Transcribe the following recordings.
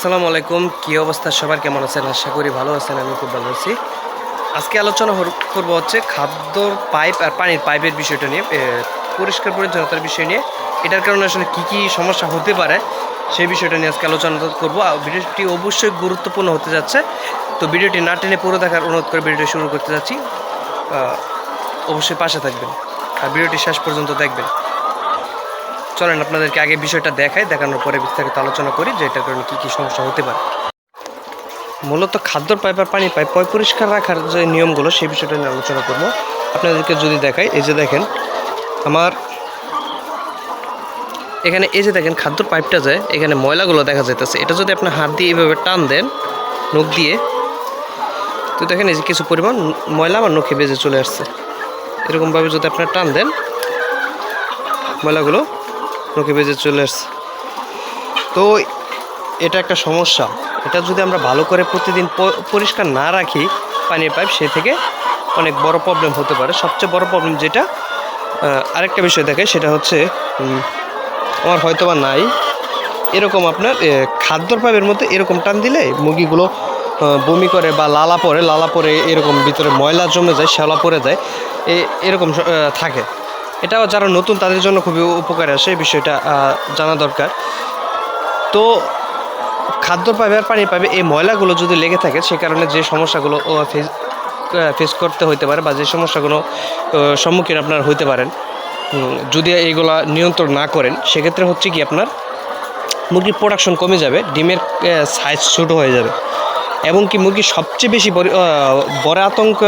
আসসালামু আলাইকুম। কী অবস্থা? সবার কেমন আছেন? আশা করি ভালো আছেন আমি খুব ভালো আছি। আজকে আলোচনা করব হচ্ছে খাদ্য পাইপ আর পানির পাইপের বিষয়টা নিয়ে পরিষ্কার পরিচ্ছন্নতার বিষয় নিয়ে। এটার কারণে আসলে কী কী সমস্যা হতে পারে, সেই বিষয়টা নিয়ে আজকে আলোচনা করব। ভিডিওটি অবশ্যই গুরুত্বপূর্ণ হতে যাচ্ছে। তো ভিডিওটি না টেনে পুরো দেখার অনুরোধ করে ভিডিওটি শুরু করতে যাচ্ছি। অবশ্যই পাশে থাকবেন। আর ভিডিওটি শেষ পর্যন্ত দেখবেন। চলেন আপনাদেরকে আগে বিষয়টা দেখাই, দেখানোর পরে বিস্তারিত আলোচনা করি যে এটার কারণে কী কী সমস্যা হতে পারে। মূলত খাদ্যর পাইপ আর পানি পাইপ পয় পরিষ্কার রাখার যে নিয়মগুলো, সেই বিষয়টা নিয়ে আলোচনা করব। আপনাদেরকে যদি দেখাই, এই যে দেখেন, আমার এখানে এই যে দেখেন, খাদ্যর পাইপটা যায় এখানে ময়লাগুলো দেখা যাইতেছে, এটা যদি আপনার হাত দিয়ে এইভাবে টান দেন, নখ দিয়ে, তো দেখেন এই যে কিছু পরিমাণ ময়লা আমার নখে বেজে চলে আসছে। এরকমভাবে যদি আপনার টান দেন, ময়লাগুলো নখে বেজে চলে আসছে। তো এটা একটা সমস্যা। এটা যদি আমরা ভালো করে প্রতিদিন পরিষ্কার না রাখি পানির পাইপ, সে থেকে অনেক বড় প্রবলেম হতে পারে। সবচেয়ে বড় প্রবলেম যেটা আরেকটা বিষয় দেখে সেটা হচ্ছে আমার হয়তো বা নাই। এরকম আপনার খাদ্যর পাইপের মধ্যে এরকম টান দিলে মুরগিগুলো বমি করে বা লালা পরে লালা পরে এরকম ভিতরে ময়লা জমে যায়, শ্যাওলা পড়ে যায় এরকম থাকে। এটাও যারা নতুন, তাদের জন্য খুবই উপকারে আসে, এই বিষয়টা জানা দরকার। তো খাদ্য পাইবে আর পানি পাইবে এই ময়লাগুলো যদি লেগে থাকে, সে কারণে যে সমস্যাগুলো ফেস ফেস করতে হতে পারে বা যে সমস্যাগুলো সম্মুখীন আপনার হইতে পারেন যদি এইগুলা নিয়ন্ত্রণ না করেন, সেক্ষেত্রে হচ্ছে কি আপনার মুরগির প্রোডাকশন কমে যাবে, ডিমের সাইজ ছোটো হয়ে যাবে। এবং কি মুরগির সবচেয়ে বেশি বড় আতঙ্ক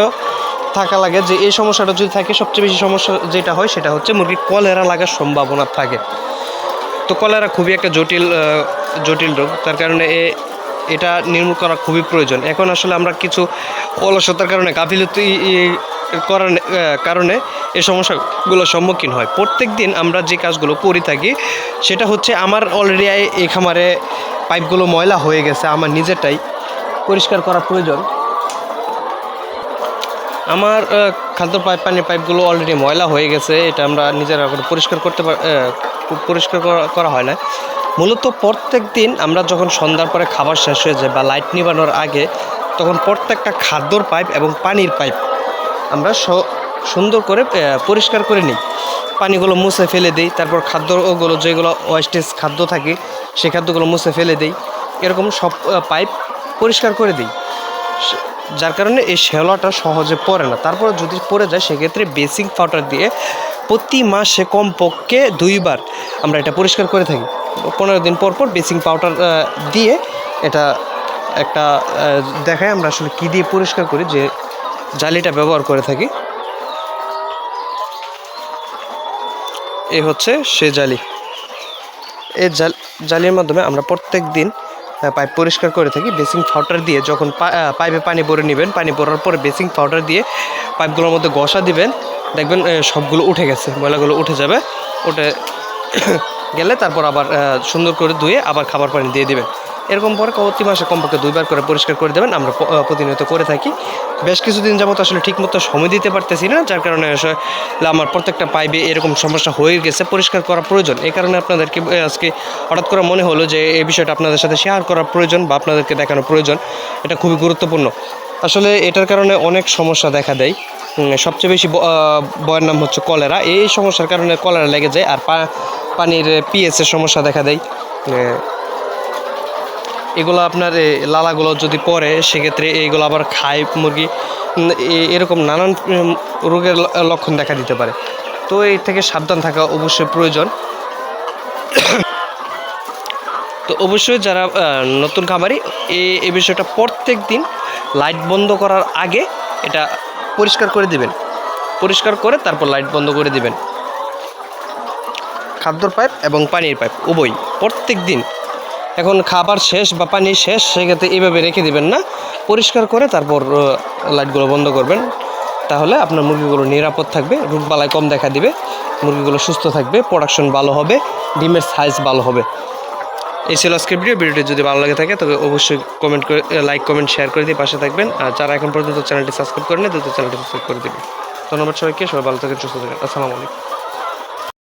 থাকা লাগে যে এই সমস্যাটা যদি থাকে, সবচেয়ে বেশি সমস্যা যেটা হয় সেটা হচ্ছে মুরগির কলেরা লাগার সম্ভাবনা থাকে। তো কলেরা খুবই একটা জটিল জটিল রোগ। তার কারণে এ, এটা নির্মূল করা খুবই প্রয়োজন। এখন আসলে আমরা কিছু অলসতার কারণে, গাফিলতি করার কারণে এই সমস্যাগুলো সম্মুখীন হয়। প্রত্যেক দিন আমরা যে কাজগুলো করে থাকি, সেটা হচ্ছে আমার অলরেডি এই খামারে পাইপগুলো ময়লা হয়ে গেছে, আমার নিজেরটাই পরিষ্কার করা প্রয়োজন। আমার খাদ্য পাইপ, পানির পাইপগুলো অলরেডি ময়লা হয়ে গেছে, এটা আমরা নিজেরা পরিষ্কার করতে পার পরিষ্কার করা- হয় না। মূলত প্রত্যেক দিন আমরা যখন সন্ধ্যার পরে খাবার শেষ হয়ে যায় বা লাইট নিবানোর আগে, তখন প্রত্যেকটা খাদ্যর পাইপ এবং পানির পাইপ আমরা সুন্দর করে পরিষ্কার করে নিই। পানিগুলো মুছে ফেলে দিই, তারপর খাদ্যগুলো যেগুলো ওয়েস্টেজ খাদ্য থাকে সেই খাদ্যগুলো মুছে ফেলে দিই। এরকম সব পাইপ পরিষ্কার করে দিই। সে- যার কারণে এই শ্যাওলাটা সহজে পড়ে না। তারপর যদি পড়ে যায়, সেক্ষেত্রে বেসিং পাউডার দিয়ে প্রতি মাসে কমপক্ষে দুইবার আমরা এটা পরিষ্কার করে থাকি। পনেরো দিন পর পর বেসিং পাউডার দিয়ে এটা একটা দেখায় আমরা আসলে কী দিয়ে পরিষ্কার করি, যে জালিটা ব্যবহার করে থাকি। এ হচ্ছে সে জালি। এই জাল, জালির মাধ্যমে আমরা প্রত্যেক দিন পাইপ পরিষ্কার করে থাকি, বেসিং পাউডার দিয়ে যখন পাইপে পানি ভরে নেবেন, পানি ভরার পরে বেসিং পাউডার দিয়ে পাইপগুলোর মধ্যে ঘষা দিবেন, দেখবেন সবগুলো উঠে গেছে, ময়লাগুলো উঠে যাবে, উঠে গেলে তারপর আবার সুন্দর করে ধুয়ে আবার খাবার পানি দিয়ে দিবেন। এরকম পরে প্রতি মাসে কমপক্ষে দুইবার করে পরিষ্কার করে দেবেন। আমরা প্রতিনিয়ত করে থাকি। বেশ কিছুদিন যাবত আসলে ঠিকমতো সময় দিতে পারতেছি না, যার কারণে আসলে আমার প্রত্যেকটা পাইপে এরকম সমস্যা হয়ে গেছে। পরিষ্কার করা প্রয়োজন। এই কারণে আপনাদেরকে আজকে হঠাৎ করে মনে হলো যে এই বিষয়টা আপনাদের সাথে শেয়ার করা প্রয়োজন বা আপনাদেরকে দেখানো প্রয়োজন। এটা খুবই গুরুত্বপূর্ণ। আসলে এটার কারণে অনেক সমস্যা দেখা দেয়। সবচেয়ে বেশি বয়ের নাম হচ্ছে কলেরা। এই সমস্যার কারণে কলেরা লেগে যায় আর পানির পিএসের সমস্যা দেখা দেয়। এগুলো আপনার লালাগুলো যদি পড়ে সেক্ষেত্রে এইগুলো আবার খায় মুরগি। এরকম নানান রোগের লক্ষণ দেখা দিতে পারে। তো এই থেকে সাবধান থাকা অবশ্যই প্রয়োজন। তো অবশ্যই যারা নতুন খামারি এই বিষয়টা প্রত্যেক দিন লাইট বন্ধ করার আগে এটা পরিষ্কার করে দিবেন। পরিষ্কার করে তারপর লাইট বন্ধ করে দিবেন। খাদ্যর পাইপ এবং পানির পাইপ উভয় প্রত্যেক দিন এখন খাবার শেষ বা পানি শেষ, সেক্ষেত্রে এইভাবে রেখে দিবেন না। পরিষ্কার করে তারপর লাইটগুলো বন্ধ করবেন। তাহলে আপনার মুরগিগুলো নিরাপদ থাকবে রোগবালাই কম দেখা দিবে, মুরগিগুলো সুস্থ থাকবে প্রোডাকশন ভালো হবে, ডিমের সাইজ ভালো হবে। এই ছিল আজকের ভিডিও ভিডিওটি যদি ভালো লাগে থাকে, তবে অবশ্যই কমেন্ট করে লাইক কমেন্ট শেয়ার করে দিয়ে পাশে থাকবেন। আর যারা এখন পর্যন্ত চ্যানেলটি সাবস্ক্রাইব করেন দ্রুত চ্যানেলটি সাবস্ক্রাইব করে দেবেন। ধন্যবাদ সবাইকে, সবাই ভালো থাকেন, সুস্থ থাকেন। আসসালামু আলাইকুম।